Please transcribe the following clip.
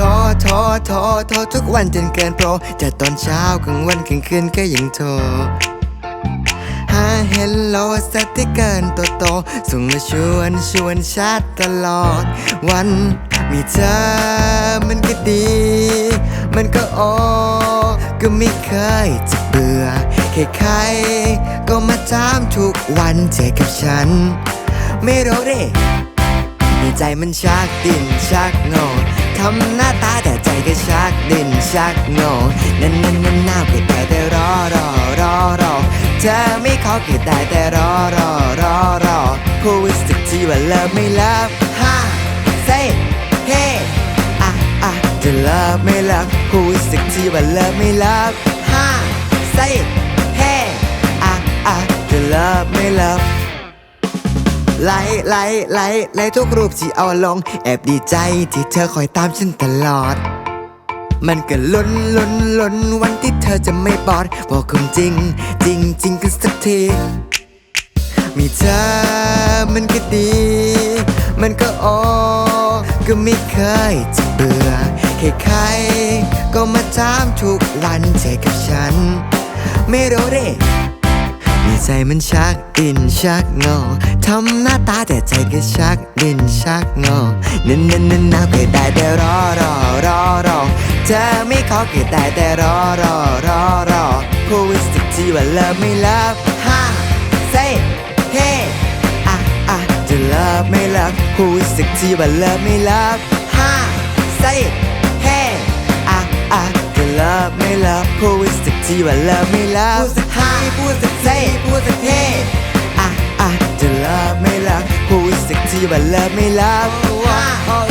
ท้อท้อท้อท้อทุกวันจนเกินโปรแต่ตอนเช้ากลางวันกลางคืนก็ยังโทรหาเฮลโลสติกเกอร์ตัวโตส่งมาชวนชวนแชทตลอด วันมีเธอมันก็ดี มันก็โอก็ไม่เคยจะเบื่อใครๆก็มาถามทุกวันเจอกับฉัน ไม่รู้เด้ ใจมันชักดินชักงอทำหน้าตาแต่ใจก็ชักดินชักงอนั่นนั่นนั่นหน้าเกิดได้แต่รอรอรอรอเธอไม่ขอเกิดได้แต่รอรอรอรอพูดสักทีว่าเลิฟไม่เลิฟฮ่า say hey อะอะจะเลิฟไม่เลิฟพูดสักทีว่าเลิฟไม่เลิฟฮ่า say hey อะอะจะเลิฟไม่เลิฟ ไลค์ไลค์ไลค์ไลค์ทุกรูปที่เอาลง แอบดีใจที่เธอคอยตามฉันตลอด มันก็ลุ้นลุ้นลุ้นวันที่เธอจะไม่บอดบอกคงจริง จริงจริงกันสักที มีเธอมันก็ดี มันก็โอก็ไม่เคยจะเบื่อใครๆก็มาถามทุกวันเจกับฉัน ไม่รู้เด้ ใจมันชักดิ้นชักงอทำหน้าตาแต่ใจก็ชักดิ้นชักงอนั่นนั่นนั่นนาเกิดได้แต่รอรอรอรอเธอไม่ขอเกิดได้แต่รอรอรอรอพูดสักทีว่าเลิฟไม่เลิฟฮ่า say hey อะอะจะเลิฟไม่เลิฟพูดสักทีว่าเลิฟไม่เลิฟฮ่า say hey อ่ จะเลิฟไม่เลิฟพูดสักทีว่าเลิฟไม่เลิฟพูดสักทีพูดสักทีพูดสักทีอะอะจะเลิฟไม่เลิฟพูดสักทีว่าเลิฟไม่เลิฟ